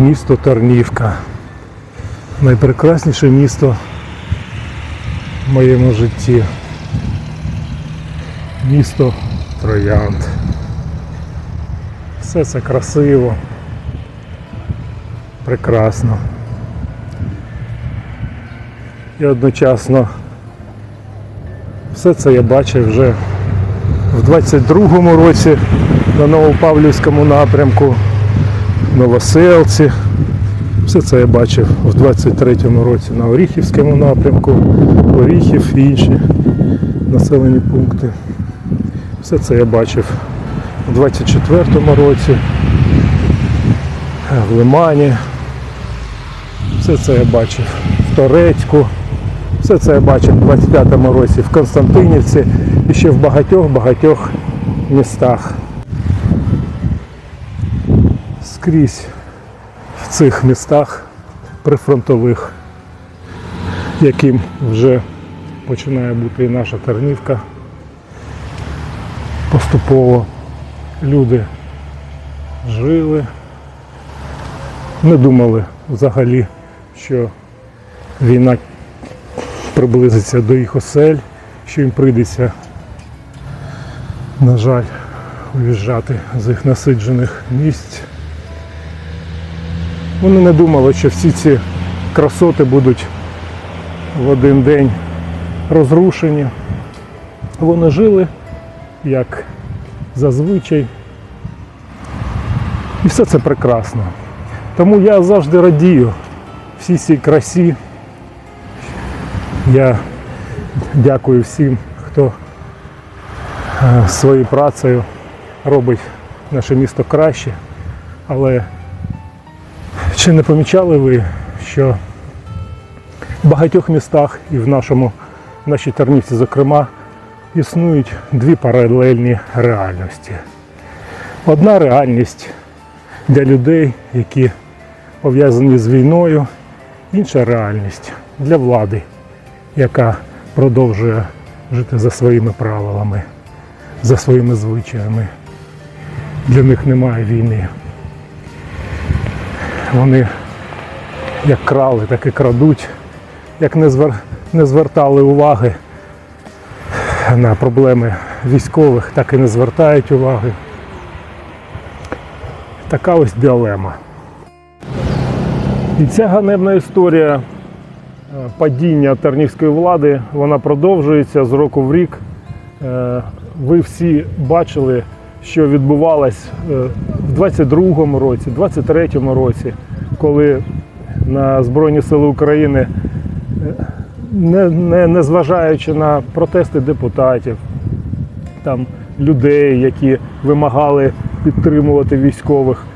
місто Тарнівка. Найпрекрасніше місто в моєму житті. Місто Троянд. Все це красиво, прекрасно. І одночасно все це я бачив вже в 22-му році на Новопавлівському напрямку, Новоселці. Все це я бачив в 23-му році на Оріхівському напрямку, Оріхів і інші населені пункти. Все це я бачив у 24-му році, в Лимані. Все це я бачив в Торецьку. Все це я бачив у 25-му році в Константинівці і ще в багатьох-багатьох містах. Скрізь в цих містах прифронтових, яким вже починає бути і наша Тернівка. Поступово люди жили, не думали взагалі, що війна приблизиться до їх осель, що їм прийдеться, на жаль, уїжджати з їх насиджених місць. Вони не думали, що всі ці красоти будуть в один день розрушені. Вони жили як зазвичай. І все це прекрасно. Тому я завжди радію всій цій красі. Я дякую всім, хто е, своєю працею робить наше місто краще. Але чи не помічали ви, що в багатьох містах і в нашому, в нашій Тернівці, зокрема, існують дві паралельні реальності. Одна реальність для людей, які пов'язані з війною, інша реальність для влади, яка продовжує жити за своїми правилами, за своїми звичаями. Для них немає війни. Вони як крали, так і крадуть, як не, звер... не звертали уваги на проблеми військових, так і не звертають уваги. Така ось дилема. І ця ганебна історія е, падіння тернівської влади, вона продовжується з року в рік. Е, Ви всі бачили, що відбувалось е, в 22-му році, 23-му році, коли на Збройні Сили України, е, не, не, не зважаючи на протести депутатів, там людей, які вимагали підтримувати військових,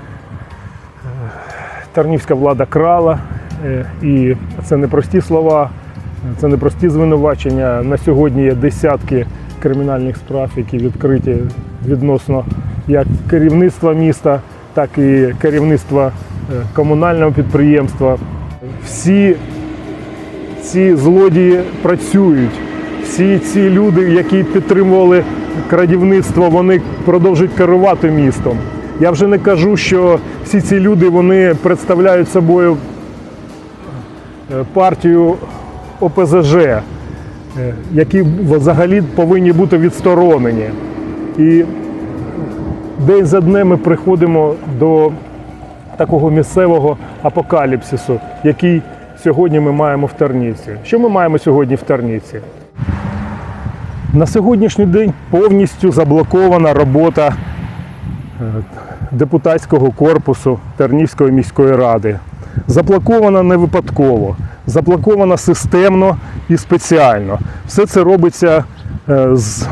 Тарнівська влада крала, е, і це не прості слова, це не прості звинувачення. На сьогодні є десятки кримінальних справ, які відкриті відносно як керівництва міста, так і керівництва е, комунального підприємства. Всі ці злодії працюють. Всі ці люди, які підтримували крадівництво, вони продовжують керувати містом. Я вже не кажу, що всі ці люди вони представляють собою е, партію ОПЗЖ, е, які взагалі повинні бути відсторонені. І день за днем ми приходимо до такого місцевого апокаліпсису, який сьогодні ми маємо в Тернівці. Що ми маємо сьогодні в Тернівці? На сьогоднішній день повністю заблокована робота е, депутатського корпусу Тернівської міської ради. Заблокована не випадково, заблокована системно і спеціально. Все це робиться з, е,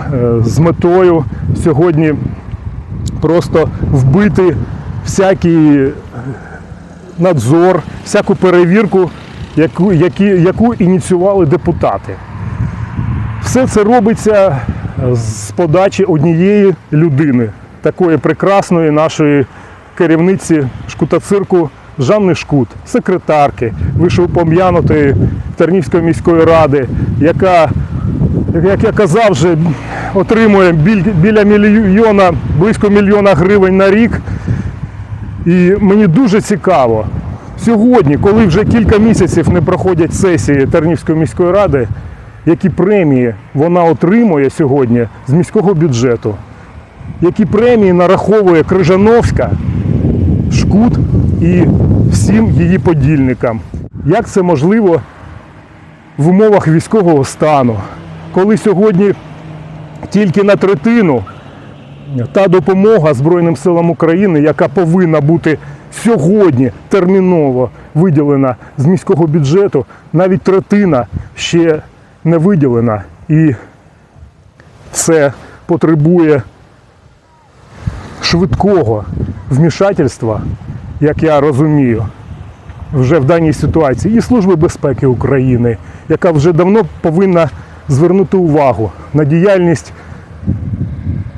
з метою сьогодні просто вбити всякий надзор, всяку перевірку, яку, які, яку ініціювали депутати. Все це робиться з подачі однієї людини, такої прекрасної нашої керівниці шкутацирку Жанни Шкут, секретарки, вишеупом'янутої Тернівської міської ради, яка, як я казав, вже отримує біля мільйона, близько мільйона гривень на рік. І мені дуже цікаво, Сьогодні, коли вже кілька місяців не проходять сесії Тернівської міської ради, які премії вона отримує сьогодні з міського бюджету, які премії нараховує Крижановська, Шкут і всім її подільникам. Як це можливо в умовах військового стану, коли сьогодні тільки на третину та допомога Збройним силам України, яка повинна бути сьогодні терміново виділена з міського бюджету, навіть третина ще не виділена. І це потребує швидкого вмішательства, як я розумію, вже в даній ситуації, і Служби безпеки України, яка вже давно повинна звернути увагу на діяльність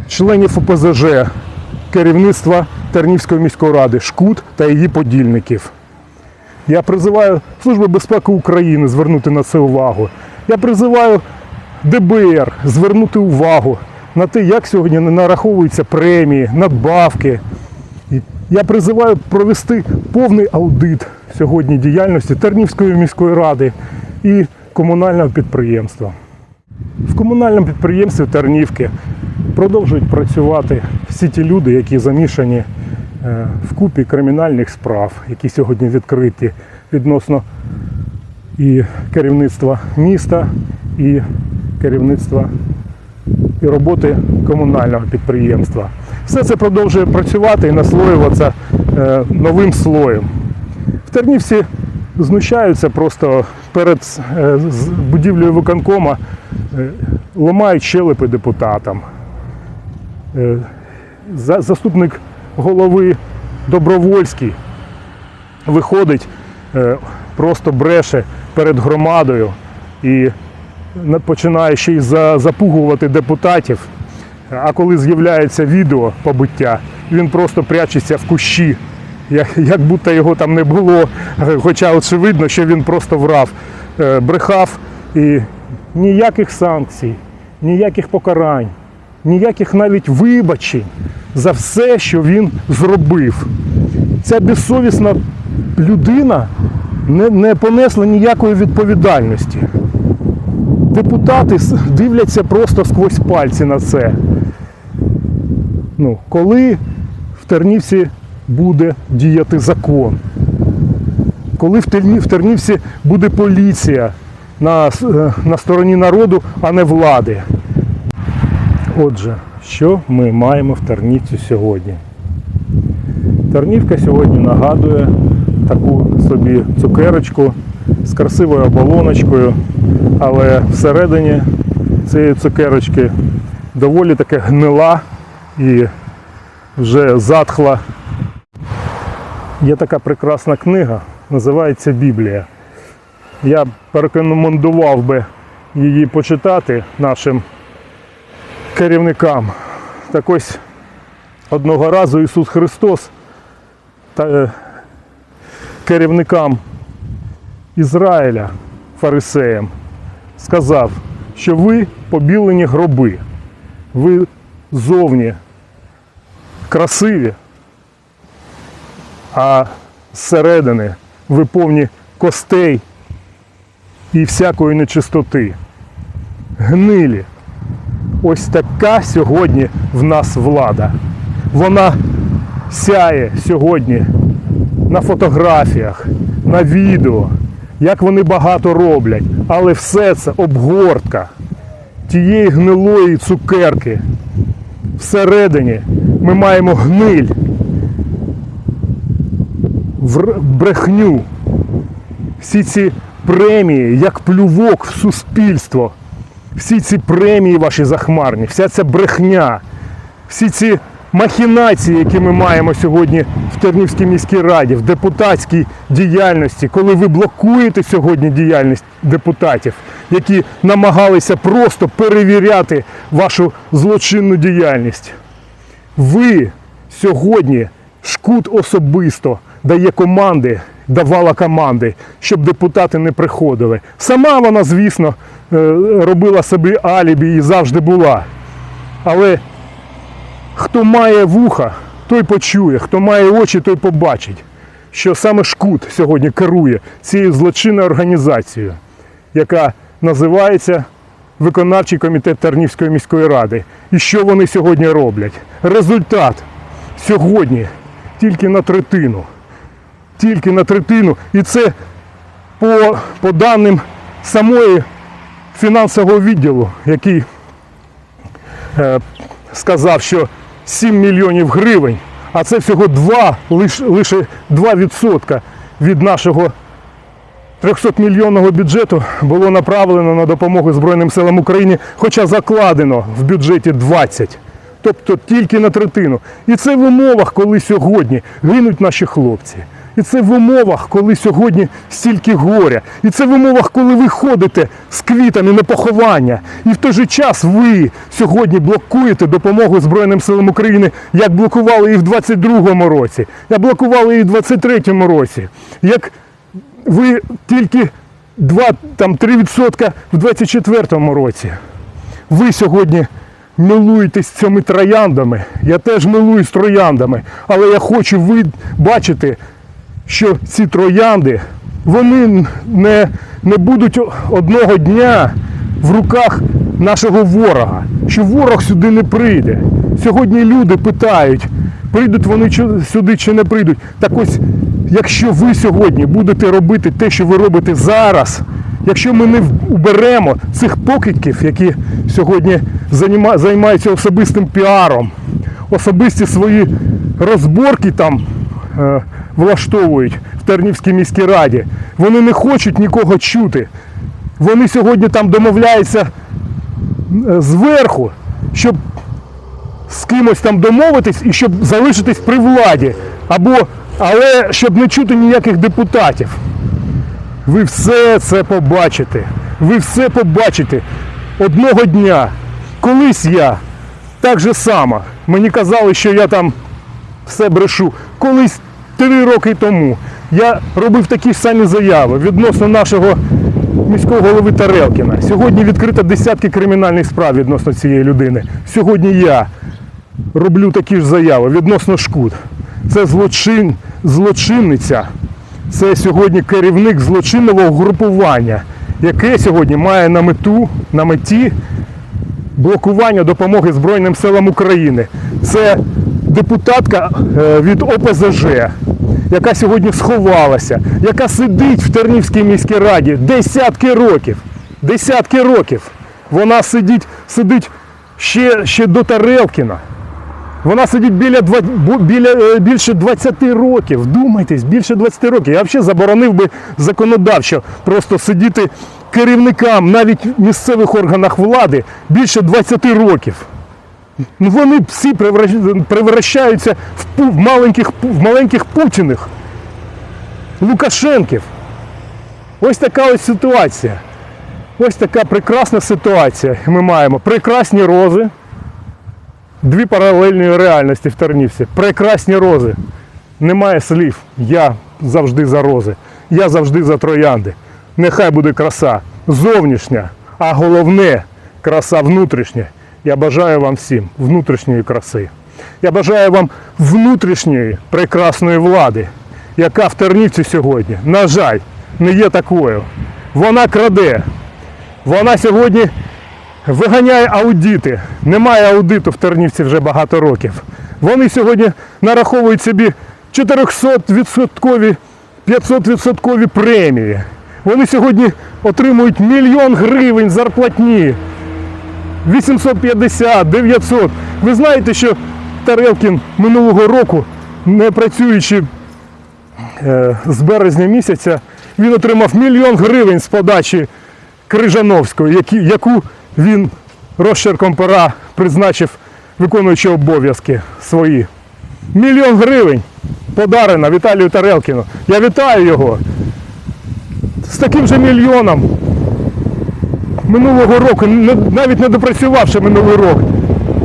членів ОПЗЖ, керівництва Тернівської міської ради, Шкут та її подільників. Я призиваю Службу безпеки України звернути на це увагу. Я призиваю ДБР звернути увагу на те, як сьогодні не нараховуються премії, надбавки. Я призиваю провести повний аудит сьогодні діяльності Тернівської міської ради і комунального підприємства. В комунальному підприємстві Тернівки продовжують працювати всі ті люди, які замішані е, в купі кримінальних справ, які сьогодні відкриті відносно і керівництва міста, і керівництва і роботи комунального підприємства. Все це продовжує працювати і наслоюватися е, новим слоєм. В Тернівці знущаються просто перед е, будівлею виконкома, е, ламають щелепи депутатам. Е, Заступник голови Добровольський виходить, просто бреше перед громадою і починає ще й запугувати депутатів. А коли з'являється відео побиття, він просто прячеться в кущі, як, як будто його там не було. Хоча очевидно, що він просто врав, е, брехав і ніяких санкцій, ніяких покарань, ніяких навіть вибачень за все, що він зробив. Ця безсовісна людина не, не понесла ніякої відповідальності. Депутати дивляться просто сквозь пальці на це. Ну, коли в Тернівці буде діяти закон? Коли в Терні- в Тернівці буде поліція на, е, на стороні народу, а не влади? Отже, що ми маємо в Тернівці сьогодні? Тернівка сьогодні нагадує таку собі цукерочку з красивою оболоночкою, але всередині цієї цукерочки доволі таке гнила і вже затхла. Є така прекрасна книга, називається Біблія. Я порекомендував би її почитати нашим керівникам. Так ось одного разу Ісус Христос та е, керівникам Ізраїля, фарисеям, сказав, що ви побілені гроби, ви зовні красиві, а зсередини ви повні костей і всякої нечистоти. Гнилі. Ось така сьогодні в нас влада. Вона сяє сьогодні на фотографіях, на відео, як вони багато роблять. Але все це обгортка тієї гнилої цукерки. Всередині ми маємо гниль, вр- брехню. Всі ці премії, як плювок в суспільство. Всі ці премії ваші захмарні, вся ця брехня, всі ці махінації, які ми маємо сьогодні в Тернівській міській раді, в депутатській діяльності, коли ви блокуєте сьогодні діяльність депутатів, які намагалися просто перевіряти вашу злочинну діяльність. Ви сьогодні шкут особисто дає команди, давала команди, щоб депутати не приходили. Сама вона, звісно, е, робила собі алібі і завжди була. Але хто має вуха, той почує, хто має очі, той побачить, що саме Шкут сьогодні керує цією злочинною організацією, яка називається Виконавчий комітет Тернівської міської ради. І що вони сьогодні роблять? Результат сьогодні тільки на третину. Тільки на третину. І це по, по даним самої фінансового відділу, який е, сказав, що 7 мільйонів гривень, а це всього 2, лише, лише 2% від нашого 300 мільйонного бюджету було направлено на допомогу Збройним силам України, хоча закладено в бюджеті 20. Тобто тільки на третину. І це в умовах, коли сьогодні гинуть наші хлопці. І це в умовах, коли сьогодні стільки горя. І це в умовах, коли ви ходите з квітами на поховання. І в той же час ви сьогодні блокуєте допомогу Збройним силам України, як блокували і в 22-му році, як блокували і в 23-му році. Як ви тільки 2-3% в 24-му році. Ви сьогодні милуєтесь цими трояндами. Я теж милуюсь трояндами. Але я хочу ви бачити, що ці троянди вони не, не будуть одного дня в руках нашого ворога, що ворог сюди не прийде. Сьогодні люди питають, прийдуть вони сюди чи не прийдуть. Так ось, якщо ви сьогодні будете робити те, що ви робите зараз, якщо ми не уберемо цих покидьків, які сьогодні займаються особистим піаром, особисті свої розборки там е, влаштовують в Тернівській міській раді, вони не хочуть нікого чути. Вони сьогодні там домовляються е, зверху, щоб з кимось там домовитись і щоб залишитись при владі. Або, але щоб не чути ніяких депутатів. Ви все це побачите. Ви все побачите одного дня. Колись я так же само. Мені казали, що я там все брешу. Колись три роки тому я робив такі ж самі заяви відносно нашого міського голови Тарелкіна. Сьогодні відкрито десятки кримінальних справ відносно цієї людини. Сьогодні я роблю такі ж заяви відносно шкуд. Це злочин, злочинниця. Це сьогодні керівник злочинного групування, яке сьогодні має на мету на меті блокування допомоги Збройним силам України. Це депутатка е, від ОПЗЖ, яка сьогодні сховалася, яка сидить в Тернівській міській раді десятки років. Десятки років. Вона сидить, сидить ще, ще до Тарелкіна. Вона сидить біля, біля е, більше 20 років. Вдумайтесь, більше 20 років. Я взагалі заборонив би законодавчо просто сидіти керівникам навіть в місцевих органах влади більше 20 років. Ну, Вони всі превращаються в, маленьких, в маленьких Путіних, Лукашенків. Ось така ось ситуація. Ось така прекрасна ситуація. Ми маємо прекрасні рози дві паралельні реальності в Тернівці. Прекрасні рози. Немає слів. Я завжди за рози. Я завжди за троянди. Нехай буде краса зовнішня, а головне краса внутрішня. Я бажаю вам всім внутрішньої краси. Я бажаю вам внутрішньої прекрасної влади, яка в Тернівці сьогодні, на жаль, не є такою. Вона краде. Вона сьогодні виганяє аудити. Немає аудиту в Тернівці вже багато років. Вони сьогодні нараховують собі 400-відсоткові, 500-відсоткові премії. Вони сьогодні отримують мільйон гривень зарплатні. 850, 900. Ви знаєте, що Тарелкін минулого року, не працюючи е, з березня місяця, він отримав мільйон гривень з подачі Крижановської, яку він розчерком пера призначив виконуючи обов'язки свої. Мільйон гривень подарена Віталію Тарелкіну. Я вітаю його. З таким же мільйоном минулого року, навіть не допрацювавши минулий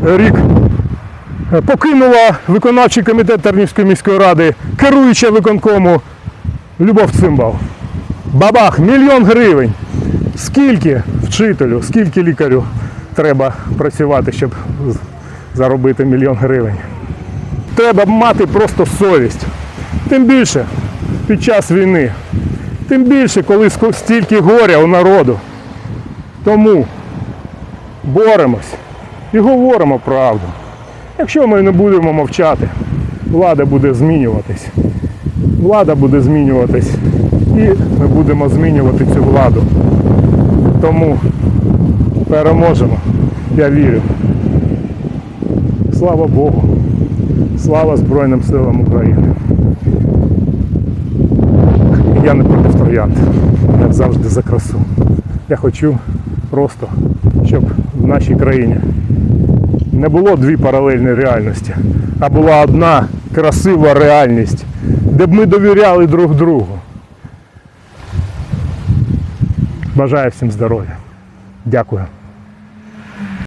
е, рік, е, покинула виконавчий комітет Тернівської міської ради, керуюча виконкому Любов Цимбал. Бабах, мільйон гривень. Скільки вчителю, скільки лікарю треба працювати, щоб заробити мільйон гривень? Треба мати просто совість. Тим більше, під час війни. Тим більше, коли стільки горя у народу. Тому боремось і говоримо правду. Якщо ми не будемо мовчати, влада буде змінюватись. Влада буде змінюватись. І ми будемо змінювати цю владу. Тому переможемо. Я вірю. Слава Богу. Слава Збройним силам України. Я не проти троянд. Я завжди за красу. Я хочу просто, щоб в нашій країні не було дві паралельні реальності, а була одна красива реальність, де б ми довіряли друг другу. Бажаю всім здоров'я. Дякую.